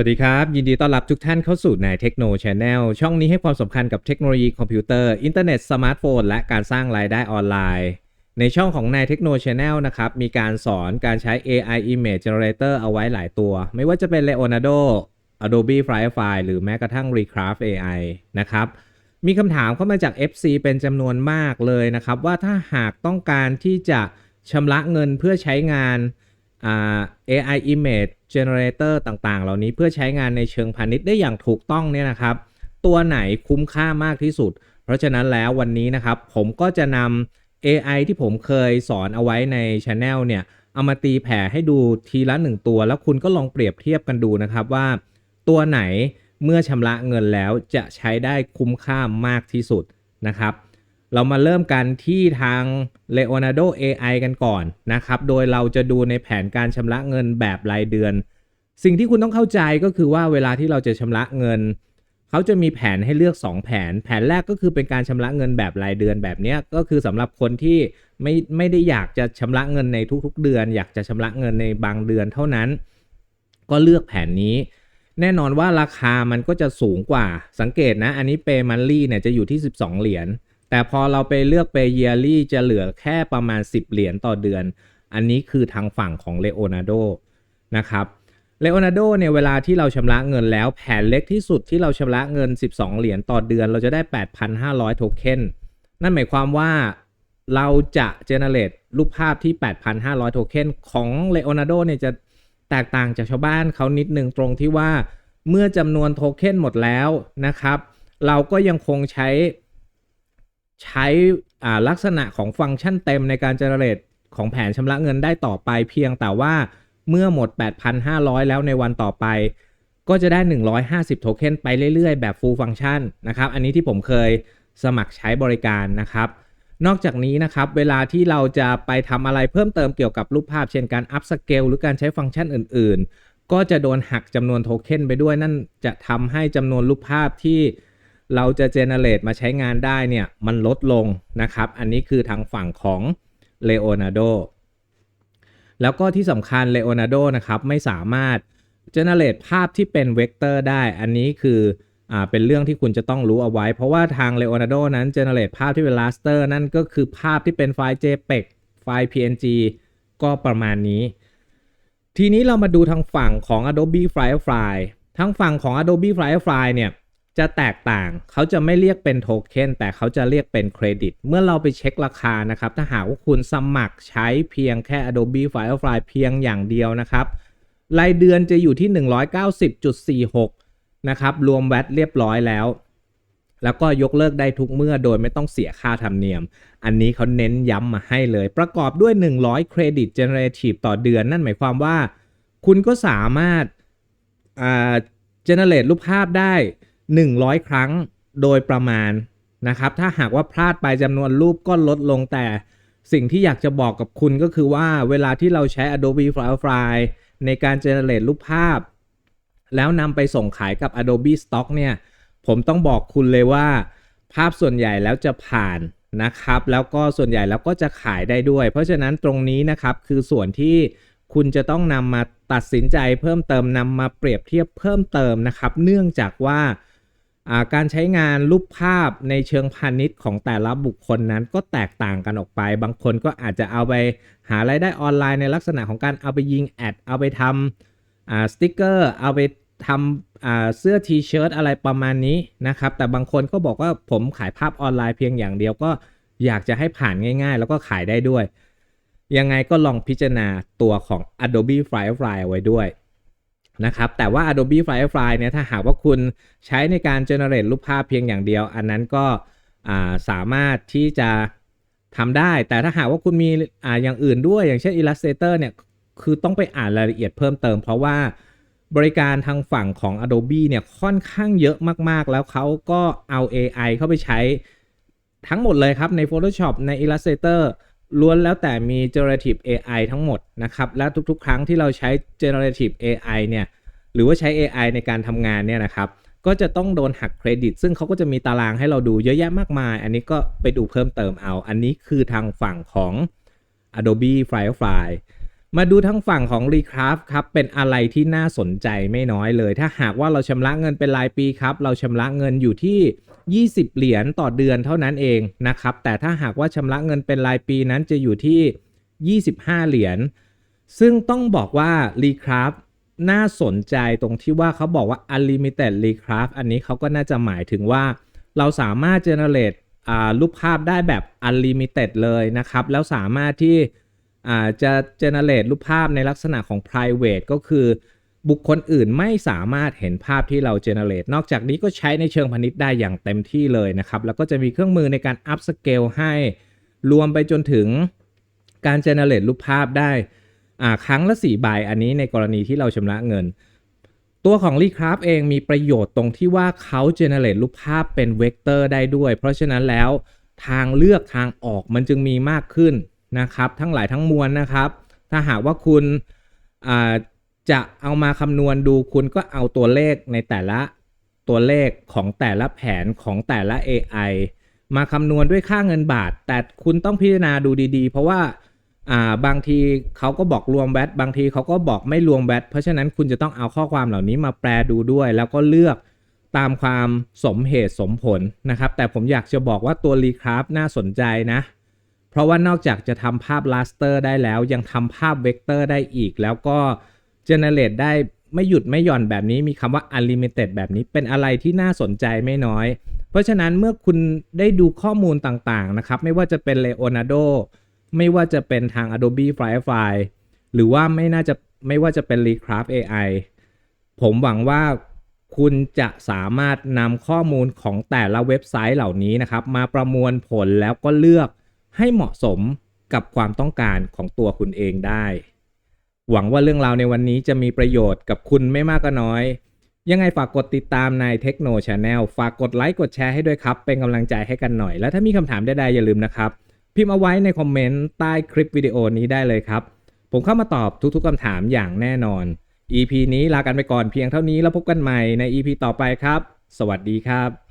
วัสดีครับ ยินดีต้อนรับทุกท่านเข้าสู่ในเทคโนช n แนลช่องนี้ให้ความสำคัญกับเทคโนโลยีคอมพิวเตอร์ อินเทอร์เน็ต สมาร์ทโฟน และการสร้างรายได้ออนไลน์ ในช่องของนายเทคโนช n แนลนะครับ มีการสอนการใช้ AI Image Generator เอาไว้หลายตัว ไม่ว่าจะเป็น Leonardo Adobe Firefly หรือแม้กระทั่ง Recraft AI นะครับ มีคำถามเข้ามาจาก FC เป็นจำนวนมากเลยนะครับ ว่าถ้าหากต้องการที่จะชำระเงินเพื่อใช้งาน AI Image Generator ต่างๆ เหล่านี้เพื่อใช้งานในเชิงพาณิชย์ได้อย่างถูกต้องเนี่ยนะครับ ตัวไหนคุ้มค่ามากที่สุด เพราะฉะนั้นแล้ววันนี้นะครับ ผมก็จะนำ AI ที่ผมเคยสอนเอาไว้ใน Channel เนี่ย เอามาตีแผ่ให้ดูทีละ 1 ตัว แล้วคุณก็ลองเปรียบเทียบกันดูนะครับว่า ตัวไหนเมื่อชำระเงินแล้วจะใช้ได้คุ้มค่ามากที่สุดนะครับ เรามาเริ่มกันที่ทาง Leonardo AI กันก่อนนะครับ โดยเราจะดูในแผนการชำระเงินแบบรายเดือน สิ่งที่คุณต้องเข้าใจก็คือว่าเวลาที่เราจะชำระเงิน เขาจะมีแผนให้เลือก 2 แผน แผนแรกก็คือเป็นการชำระเงินแบบรายเดือนแบบนี้ก็คือสำหรับคนที่ไม่ไม่ได้อยากจะชำระเงินในทุกๆ เดือน อยากจะชำระเงินในบางเดือนเท่านั้น ก็เลือกแผนนี้แน่นอนว่าราคามันก็จะสูงกว่าสังเกตนะ อันนี้เปมันลี่เนี่ยจะอยู่ที่ 12 เหรียญ แต่พอเราไปเลือกเปเยลี่จะเหลือแค่ประมาณ 10 เหรียญต่อเดือน อันนี้คือทางฝั่งของ Leonardo นะครับ Leonardo เนี่ยเวลาที่เราชำระเงินแล้วแผนเล็กที่สุดที่เราชำระเงิน 12 เหรียญต่อเดือน เราจะได้ 8,500 โทเค็นนั่นหมายความว่าเราจะ generate รูปภาพที่ 8,500 โทเค็นของ Leonardo เนี่ยจะแตกต่างจากชาวบ้านเขานิดนึงตรงที่ว่าเมื่อจำนวนโทเค็นหมดแล้วนะครับ เราก็ยังคงใช้ ใช้อ่าลักษณะของฟังก์ชันเต็มในการ generate ของแผนชำระเงินได้ต่อไปเพียงแต่ว่าเมื่อหมด 8,500 แล้วในวันต่อไป ก็จะได้ 150 โทเค็นไปเรื่อยๆ แบบ full function นะครับ อันนี้ที่ผมเคยสมัครใช้บริการนะครับ นอกจากนี้นะครับ เวลาที่เราจะไปทำอะไรเพิ่มเติมเกี่ยวกับรูปภาพ เช่นการ up scale หรือการใช้ฟังก์ชันอื่น ๆ ก็จะโดนหักจำนวนโทเค็นไปด้วยนั่นจะทำให้จำนวนรูปภาพที่ เราจะ generate มาใช้งานได้เนี่ยมันลดลงนะครับ อันนี้คือทางฝั่งของ Leonardo แล้วก็ที่สำคัญ Leonardo นะครับไม่สามารถ generate ภาพที่เป็นเวกเตอร์ได้ อันนี้คืออ่าเป็นเรื่องที่คุณจะต้องรู้เอาไว้ เพราะว่าทาง Leonardo นั้น generate ภาพที่เป็น raster นั่นก็คือภาพที่เป็นไฟล์ JPEG ไฟล์ PNG ก็ประมาณนี้ ทีนี้เรามาดูทางฝั่งของ Adobe Firefly ทางฝั่งของ Adobe Firefly เนี่ย จะแตกต่าง เขาจะไม่เรียกเป็นโทเค็นแต่เขาจะเรียกเป็นเครดิต เมื่อเราไปเช็คราคานะครับ ถ้าหากว่าคุณสมัครใช้เพียงแค่ Adobe Firefly เพียงอย่างเดียวนะครับ รายเดือนจะอยู่ที่ 190.46 นะครับ รวมแวตเรียบร้อยแล้ว แล้วก็ยกเลิกได้ทุกเมื่อโดยไม่ต้องเสียค่าธรรมเนียม อันนี้เขาเน้นย้ำมาให้เลย ประกอบด้วย 100 เครดิต generative ต่อเดือน นั่นหมายความว่า คุณก็สามารถอ่า generate รูปภาพได้ 100 ครั้งโดยประมาณนะครับ ถ้าหากว่าพลาดไปจำนวนรูปก็ลดลงแต่สิ่งที่อยากจะบอกกับคุณก็คือว่าเวลาที่เราใช้ Adobe Firefly ในการ generate รูปภาพ แล้วนำไปส่งขายกับ Adobe Stock เนี่ย ผมต้องบอกคุณเลยว่า ภาพส่วนใหญ่แล้วจะผ่านนะครับ แล้วก็ส่วนใหญ่แล้วก็จะขายได้ด้วย เพราะฉะนั้นตรงนี้นะครับคือส่วนที่คุณจะต้องนำมาตัดสินใจเพิ่มเติมนำมาเปรียบเทียบเพิ่มเติมนะครับ เนื่องจากว่า การใช้งานรูปภาพในเชิงพาณิชย์ของแต่ละบุคคลนั้นก็แตกต่างกันออกไป บางคนก็อาจจะเอาไปหารายได้ออนไลน์ในลักษณะของการเอาไปยิงแอด เอาไปทำสติ๊กเกอร์ เอาไปทำเสื้อทีเชิ้ตอะไรประมาณนี้นะครับ แต่บางคนก็บอกว่าผมขายภาพออนไลน์เพียงอย่างเดียวก็อยากจะให้ผ่านง่าย ๆ แล้วก็ขายได้ด้วย ยังไงก็ลองพิจารณาตัวของ Adobe Firefly เอาไว้ด้วย นะครับแต่ว่า Adobe Firefly เนี่ยถ้าหากว่าคุณใช้ในการ generate รูปภาพเพียงอย่างเดียว อันนั้นก็สามารถที่จะทำได้ แต่ถ้าหากว่าคุณมีออย่างอื่นด้วย อย่างเช่น Illustrator เนี่ยคือต้องไปอ่านรายละเอียดเพิ่มเติม เพราะว่าบริการทางฝั่งของ Adobe เนี่ยค่อนข้างเยอะมาก ๆ แล้วเขาก็เอา AI เข้าไปใช้ทั้งหมดเลยครับใน Photoshop ใน Illustrator ล้วนแล้วแต่มี generative AI ทั้งหมดนะครับและทุกๆ ครั้งที่เราใช้ generative AI เนี่ยหรือว่าใช้ AI ในการทำงานเนี่ยนะครับก็จะต้องโดนหักเครดิต ซึ่งเขาก็จะมีตารางให้เราดูเยอะแยะมากมาย อันนี้ก็ไปดูเพิ่มเติมเอา อันนี้คือทางฝั่งของ Adobe Firefly มาดูทั้งฝั่งของ Recraft ครับ เป็นอะไรที่น่าสนใจไม่น้อยเลย ถ้าหากว่าเราชำระเงินเป็นรายปีครับ เราชำระเงินอยู่ที่ 20 เหรียญต่อเดือนเท่านั้นเองนะครับ แต่ถ้าหากว่าชำระเงินเป็นรายปีนั้นจะอยู่ที่ 25 เหรียญ ซึ่งต้องบอกว่า Recraft น่าสนใจตรงที่ว่าเขาบอกว่า Unlimited Recraft อันนี้เขาก็น่าจะหมายถึงว่า เราสามารถ generate รูปภาพได้แบบ Unlimited เลยนะครับ แล้วสามารถที่ อาจะ generate รูปภาพในลักษณะของ private ก็คือบุคคลอื่นไม่สามารถเห็นภาพที่เรา generate นอกจากนี้ก็ใช้ในเชิงพาณิชย์ได้อย่างเต็มที่เลยนะครับ แล้วก็จะมีเครื่องมือในการ up scale ให้รวมไปจนถึงการ generate รูปภาพได้อาครั้งละ4ใบอันนี้ในกรณีที่เราชำระเงิน ตัวของ Recraft เองมีประโยชน์ตรงที่ว่าเขา generate รูปภาพเป็นเวกเตอร์ได้ด้วย เพราะฉะนั้นแล้วทางเลือกทางออกมันจึงมีมากขึ้น นะครับ ทั้งหลายทั้งมวลนะครับ ถ้าหากว่าคุณจะเอามาคำนวณดูคุณก็เอาตัวเลขในแต่ละตัวเลขของแต่ละแผนของแต่ละ AI มาคำนวณด้วยค่าเงินบาท แต่คุณต้องพิจารณาดูดีๆ เพราะว่าบางทีเขาก็บอกรวมแวตบางทีเขาก็บอกไม่รวมแวตเพราะฉะนั้นคุณจะต้องเอาข้อความเหล่านี้มาแปลดูด้วย แล้วก็เลือกตามความสมเหตุสมผลนะครับ แต่ผมอยากจะบอกว่าตัว Recraft น่าสนใจนะ เพราะว่านอกจากจะทำภาพ raster ได้แล้ว ยังทำภาพเวกเตอร์ได้อีก แล้วก็ generate ได้ไม่หยุดไม่หย่อนแบบนี้มีคำว่า unlimited แบบนี้เป็นอะไรที่น่าสนใจไม่น้อย เพราะฉะนั้นเมื่อคุณได้ดูข้อมูลต่างๆนะครับ ไม่ว่าจะเป็น Leonardo ไม่ว่าจะเป็นทาง Adobe Firefly หรือว่าไม่น่าจะไม่ว่าจะเป็น Recraft AI ผมหวังว่าคุณจะสามารถนำข้อมูลของแต่ละเว็บไซต์เหล่านี้นะครับ มาประมวลผลแล้วก็เลือก ให้เหมาะสมกับความต้องการของตัวคุณเองได้ หวังว่าเรื่องราวในวันนี้จะมีประโยชน์กับคุณไม่มากก็น้อย ยังไงฝากกดติดตามใน Techno Channel ฝากกดไลค์กดแชร์ให้ด้วยครับ เป็นกำลังใจให้กันหน่อย และถ้ามีคำถามใดๆอย่าลืมนะครับ พิมพ์เอาไว้ในคอมเมนต์ใต้คลิปวิดีโอนี้ได้เลยครับ ผมเข้ามาตอบทุกๆคำถามอย่างแน่นอน EP นี้ลากันไปก่อนเพียงเท่านี้แล้วพบกันใหม่ใน EP ต่อไปครับ สวัสดีครับ